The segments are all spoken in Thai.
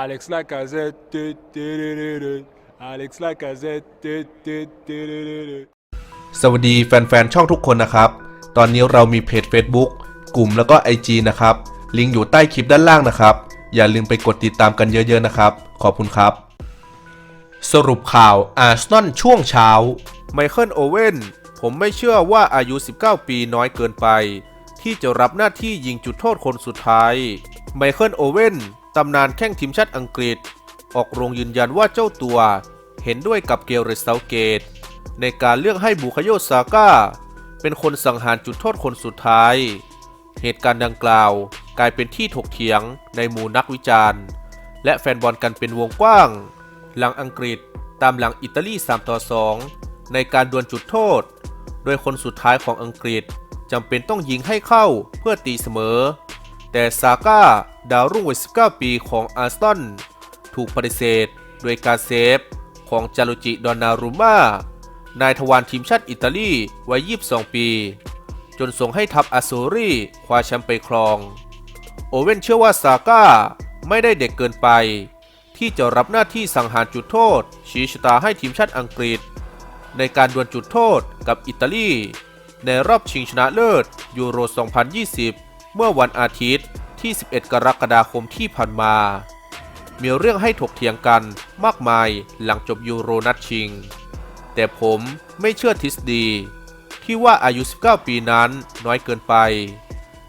Alex Lacazette. Alex Lacazette. สวัสดีแฟนๆ ช่องทุกคนนะครับ ตอนนี้เรามีเพจ Facebook กลุ่มแล้วก็ IG นะครับ ลิงก์อยู่ใต้คลิปด้านล่างนะครับ อย่าลืมไปกดติดตามกันเยอะๆนะครับ ขอบคุณครับ สรุปข่าวอาร์เซนอลช่วงเช้า ไมเคิลโอเว่น ผมไม่เชื่อว่าอายุ 19 ปีน้อยเกินไป ที่จะรับหน้าที่ยิงจุดโทษคนสุดท้าย ไมเคิลโอเว่น ตำนานแข้งทีมชาติอังกฤษ ออกโรงยืนยันว่าเจ้าตัว เห็นด้วยกับเกลเรสเซาเกต ในการเลือกให้บุคโยซาก้า เป็นคนสังหารจุดโทษคนสุดท้าย เหตุการณ์ดังกล่าวกลายเป็นที่ถกเถียงในหมู่นักวิจารณ์ และแฟนบอลกันเป็นวงกว้าง หลังอังกฤษตามหลังอิตาลี 3 ต่อ 2 ในการดวลจุดโทษ โดยคนสุดท้ายของอังกฤษจำเป็นต้องยิงให้เข้าเพื่อตีเสมอ แต่ซาก้าดาวรุ่งวัย19 ปีของอาร์เซนถูกปฏิเสธโดยการเซฟของจารุจิดอนนารุม่านายทวารทีมชาติอิตาลีวัย 22 ปี จนส่งให้ทัพอาซูรีคว้าแชมป์ไปครอง โอเว่นเชื่อว่าซาก้าไม่ได้เด็กเกินไป ที่จะรับหน้าที่สังหารจุดโทษ ชี้ชะตาให้ทีมชาติอังกฤษ ในการดวลจุดโทษกับอิตาลี ในรอบชิงชนะเลิศยูโร 2020 เมื่อวันอาทิตย์ที่ 11 กรกฎาคมที่ผ่านมา มีเรื่องให้ถกเถียงกันมากมายหลังจบยูโรนัดชิง แต่ผมไม่เชื่อทฤษฎี ที่ว่าอายุ 19 ปีนั้นน้อยเกินไป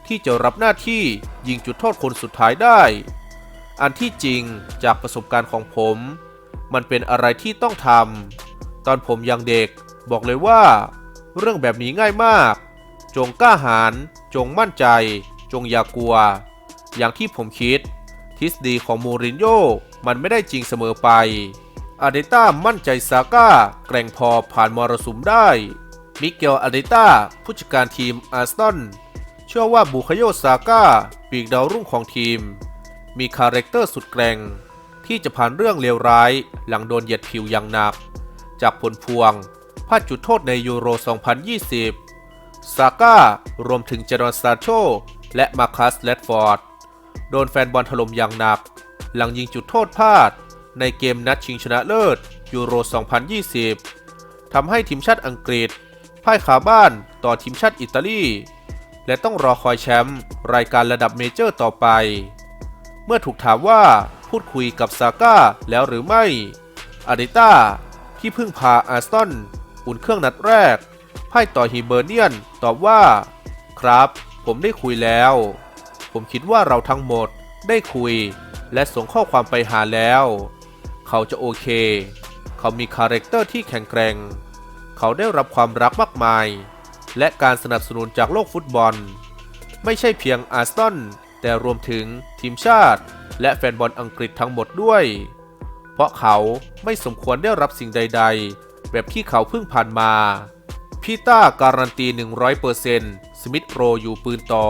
ที่จะรับหน้าที่ยิงจุดโทษคนสุดท้ายได้ อันที่จริงจากประสบการณ์ของผม มันเป็นอะไรที่ต้องทำตอนผมยังเด็กบอกเลยว่า เรื่องแบบนี้ง่ายมาก จงกล้าหาญจงมั่นใจ จงอย่ากลัว อย่างที่ผมคิด ทฤษฎีของมูรินโญ่มันไม่ได้จริงเสมอไป อาเดต้ามั่นใจซาก้าแกร่งพอผ่านมรสุมได้ มิเกลอาเดต้าผู้จัดการทีมอาร์เซนเชื่อว่าบุคโยซาก้าปีกดาวรุ่งของทีม มีคาแรคเตอร์สุดแกร่ง ที่จะผ่านเรื่องเลวร้ายหลังโดนเหยียดผิวอย่างหนัก จากผลพวงพลาดจุดโทษในยูโร 2020 ซาก้ารวมถึงเจรอนซาโช และมาคัสแรดฟอร์ด โดนแฟนบอลถล่มอย่างหนัก หลังยิงจุดโทษพลาด ในเกมนัดชิงชนะเลิศยูโร 2020 ทำให้ทีมชาติอังกฤษพ่ายขาบ้านต่อทีมชาติอิตาลี และต้องรอคอยแชมป์รายการระดับเมเจอร์ต่อไป เมื่อถูกถามว่าพูดคุยกับซาก้าแล้วหรือไม่ อาดิต้าที่เพิ่งพาอาร์เซนอลอุ่นเครื่องนัดแรกพ่ายต่อฮีเบอร์เนียนตอบว่า ครับ ผมได้คุยแล้ว ผมคิดว่าเราทั้งหมดได้คุย และส่งข้อความไปหาแล้ว เขาจะโอเค เขามีคาแรคเตอร์ที่แข็งแกร่ง เขาได้รับความรักมากมาย และการสนับสนุนจากโลกฟุตบอล ไม่ใช่เพียงอาร์เซนแต่รวมถึงทีมชาติ และแฟนบอลอังกฤษทั้งหมดด้วย เพราะเขาไม่สมควรได้รับสิ่งใด ๆ แบบที่เขาเพิ่งผ่านมา พีต้าการันตี 100% สมิธโรอยู่ปืนต่อ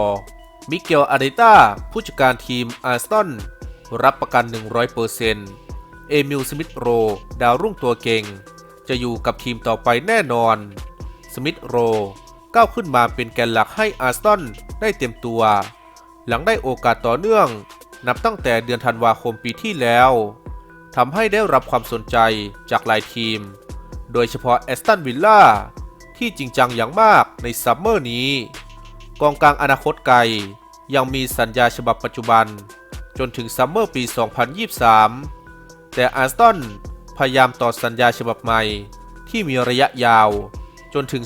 มิเกลอาเดต้าผู้จัดการทีมอาร์เซนรับประกัน 100%เอมิลสมิธโรดาวรุ่งตัวเก่ง จะอยู่กับทีมต่อไปแน่นอน สมิธโรก้าวขึ้นมาเป็นแกนหลักให้อาร์เซนได้เต็มตัว หลังได้โอกาสต่อเนื่อง นับตั้งแต่เดือนธันวาคมปีที่แล้วทำให้ได้รับความสนใจจากหลายทีม โดยเฉพาะแอสตันวิลล่าที่จริงจังอย่างมากในซัมเมอร์นี้ กองกลางอนาคตไกล ยังมีสัญญาฉบับปัจจุบัน จนถึงซัมเมอร์ปี 2023 แต่อาร์เซนพยายามต่อสัญญาฉบับใหม่ ที่มีระยะยาว จนถึง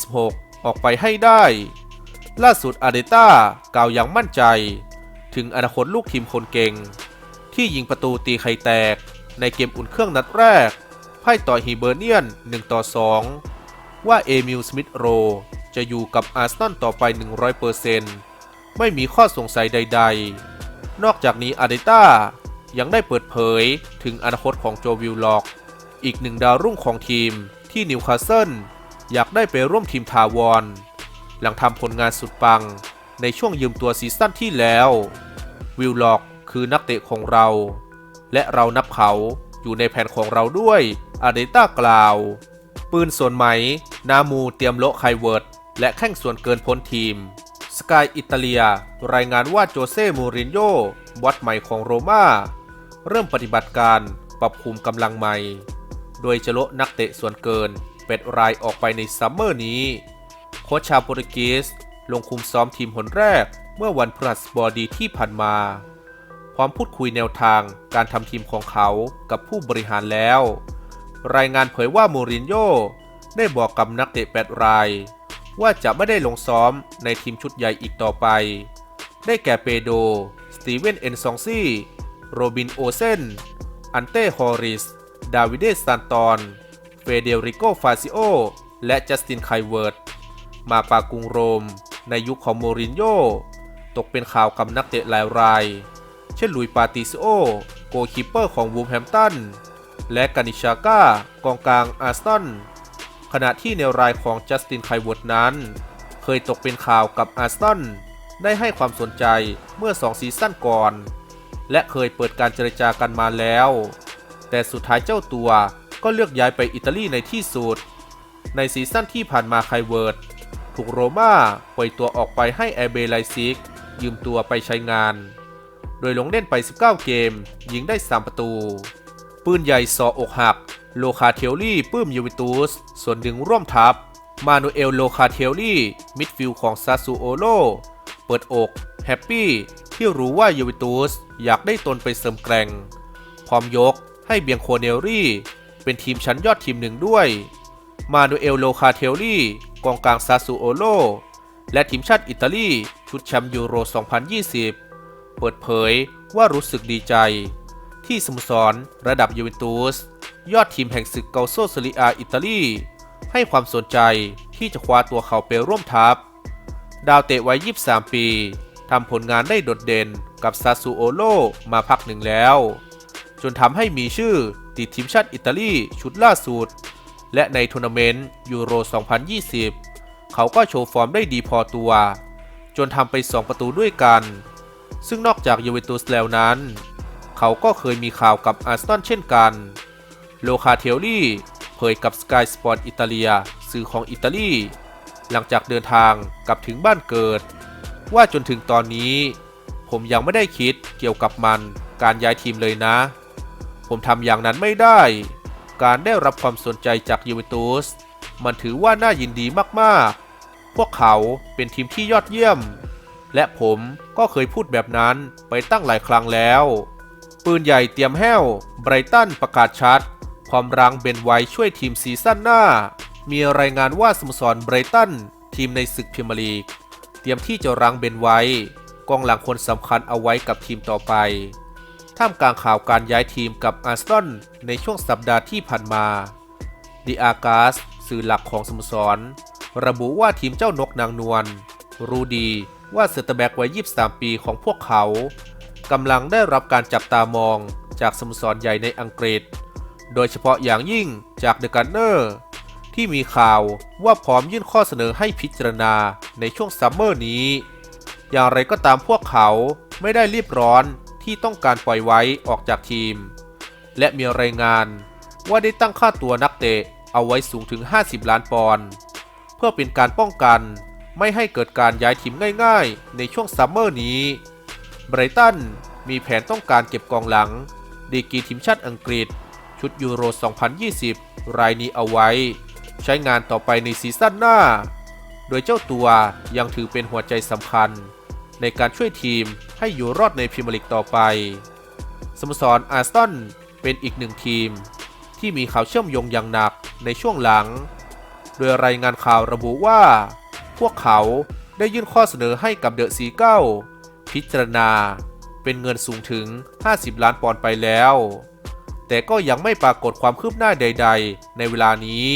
2026 ออกไปให้ได้ ล่าสุดอาเดต้ากล่าวอย่างมั่นใจ ถึงอนาคตลูกทีมคนเก่ง ที่ยิงประตูตีไข่แตกในเกมอุ่นเครื่องนัดแรกพ่ต่อฮีเบอร์เนียน 1 ต่อ 2 ว่าเอมิลสมิธโร จะอยู่กับอาร์เซนอลต่อไป 100%ไม่มีข้อสงสัยใด ๆ นอกจากนี้อาเดต้ายังได้เปิดเผยถึงอนาคตของโจวิลล็อก อีกหนึ่งดาวรุ่งของทีมที่นิวคาสเซิลอยากได้ไปร่วมทีมทาวอนหลังทำผลงานสุดปังในช่วงยืมตัวซีซั่นที่แล้ว วิลล็อกคือนักเตะของเรา และเรานับเขาอยู่ในแผนของเราด้วยอาเดต้ากล่าว ปืนส่วนไหม นามูเตรียมโละไคเวิร์ด และแข้งส่วนเกินพ้นทีม สกายอิตาเลีย รายงานว่าโจเซ่มูรินโญ่บอสใหม่ของโรม่า เริ่มปฏิบัติการปรับคุมกำลังใหม่ โดยจะละนักเตะส่วนเกินเป็ดรายออกไปในซัมเมอร์นี้ โค้ชชาวโปรตุเกสลงคุมซ้อมทีมหนแรกเมื่อวันพฤหัสบดีที่ผ่านมา พร้อมพูดคุยแนวทางการทำทีมของเขากับผู้บริหารแล้ว รายงานเผยว่าโมรินโญ่ได้บอกกับนักเตะแปดราย ว่าจะไม่ได้ลงซ้อมในทีมชุดใหญ่อีกต่อไป ได้แก่เปโด สตีเวนเอนซองซี่ โรบินโอเซน อันเต้ฮอริส ดาวิเดสซานตอนเฟเดริโกฟาซิโอ และจัสตินไคเวิร์ด มาปากรุงโรมในยุคของโมรินโญ่ตกเป็นข่าวกับนักเตะหลายราย เช่นลุยปาติซิโอ โกคีปเปอร์ของวูฟแฮมตัน และกานิชาก้ากองกลางอาร์สตัน ขณะที่แนวรายของจัสตินไคเวิร์ดนั้น เคยตกเป็นข่าวกับอาร์สตันได้ให้ความสนใจเมื่อ 2 ซีซั่นก่อน และเคยเปิดการเจรจากันมาแล้ว แต่สุดท้ายเจ้าตัวก็เลือกย้ายไปอิตาลีในที่สุด ในซีซั่นที่ผ่านมาไคเวิร์ดถูกโรม่าปล่อยตัวออกไปให้แอเบไลซิก ยืมตัวไปใช้งาน โดยลงเล่นไป 19 เกม ยิงได้ 3 ประตู ปืนใหญ่ซออกหัก โลคาเทลลี่ปื้มยูวิตูสส่วนดึงร่วมทัพ มานูเอลโลคาเทลลี่ มิดฟิลด์ของซาซูโอโล เปิดอกแฮปปี้ที่รู้ว่ายูวิตูสอยากได้ตนไปเสริมแกร่ง พร้อมยกให้เบียงโคเนลรี่ เป็นทีมชั้นยอดทีมหนึ่งด้วย มานูเอลโลคาเทลลี่ กองกลางซาซูโอโล และทีมชาติอิตาลี ชุดแชมป์ยูโร 2020 เปิดเผยว่ารู้สึกดีใจ ที่สโมสรระดับยูเวนตุส ยอดทีมแห่งศึกเกาโซซาริอาอิตาลี ให้ความสนใจที่จะคว้าตัวเขาไปร่วมทัพ ดาวเตะวัย 23 ปีทำผลงานได้โดดเด่นกับซาซูโอโลมาพักหนึ่งแล้ว จนทำให้มีชื่อติดทีมชาติอิตาลีชุดล่าสุด และในทัวร์นาเมนต์ยูโร 2020 เขาก็โชว์ฟอร์มได้ดีพอตัว จนทำไป 2 ประตูด้วยกัน ซึ่งนอกจากยูเวนตุสแล้วนั้น เขาก็เคยมีข่าวกับอาร์สตันเช่นกัน โลคาเทลลี่เผยกับ Sky Sport อิตาเลียสื่อของอิตาลี หลังจากเดินทางกลับถึงบ้านเกิด ว่าจนถึงตอนนี้ ผมยังไม่ได้คิดเกี่ยวกับมันการย้ายทีมเลยนะ ผมทำอย่างนั้นไม่ได้ การได้รับความสนใจจากยูเวนตุสมันถือว่าน่ายินดีมากๆ พวกเขาเป็นทีมที่ยอดเยี่ยม และผมก็เคยพูดแบบนั้นไปตั้งหลายครั้งแล้ว ปืนใหญ่เตรียมแห้วไบรตันประกาศชัด ความรังเบนไวช่วยทีมซีซั่นหน้า มีรายงานว่าสโมสรไบรตันทีมในศึกพรีเมียร์ลีก เตรียมที่จะรังเบนไวกองหลังคนสำคัญเอาไว้กับทีมต่อไป ท่ามกลางข่าวการย้ายทีมกับอาร์ซนอลในช่วงสัปดาห์ที่ผ่านมาดิอากาสสื่อหลักของสโมสร ระบุว่าทีมเจ้านกนางนวลรู้ดีว่าเซตอร์แบ็กวัย 23 ปีของพวกเขากำลังได้รับการจับตามองจากสโมสรใหญ่ในอังกฤษ โดยเฉพาะอย่างยิ่งจากเดอะกันเนอร์ที่มีข่าวว่าพร้อมยื่นข้อเสนอให้พิจารณาในช่วงซัมเมอร์นี้ อย่างไรก็ตามพวกเขาไม่ได้รีบร้อนที่ต้องการปล่อยไว้ออกจากทีม และมีรายงานว่าได้ตั้งค่าตัวนักเตะเอาไว้สูงถึง 50 ล้านปอนด์เพื่อเป็นการป้องกันไม่ให้เกิดการย้ายทีมง่ายๆ ในช่วงซัมเมอร์นี้ไบรตันมีแผนต้องการเก็บกองหลัง ดีกรีทีมชาติอังกฤษ ชุดยูโร 2020 รายนี้เอาไว้ ใช้งานต่อไปในซีซั่นหน้า โดยเจ้าตัวยังถือเป็นหัวใจสำคัญ ในการช่วยทีมให้อยู่รอดในพรีเมียร์ลีกต่อไป สโมสรอาร์สตันเป็นอีกหนึ่งทีม ที่มีข่าวเชื่อมโยงอย่างหนักในช่วงหลัง โดยรายงานข่าวระบุว่า พวกเขาได้ยื่นข้อเสนอให้กับเดอะซีเก้าพิจารณาเป็นเงินสูงถึง 50 ล้านปอนด์ไปแล้ว แต่ก็ยังไม่ปรากฏความคืบหน้าใด ๆ ในเวลานี้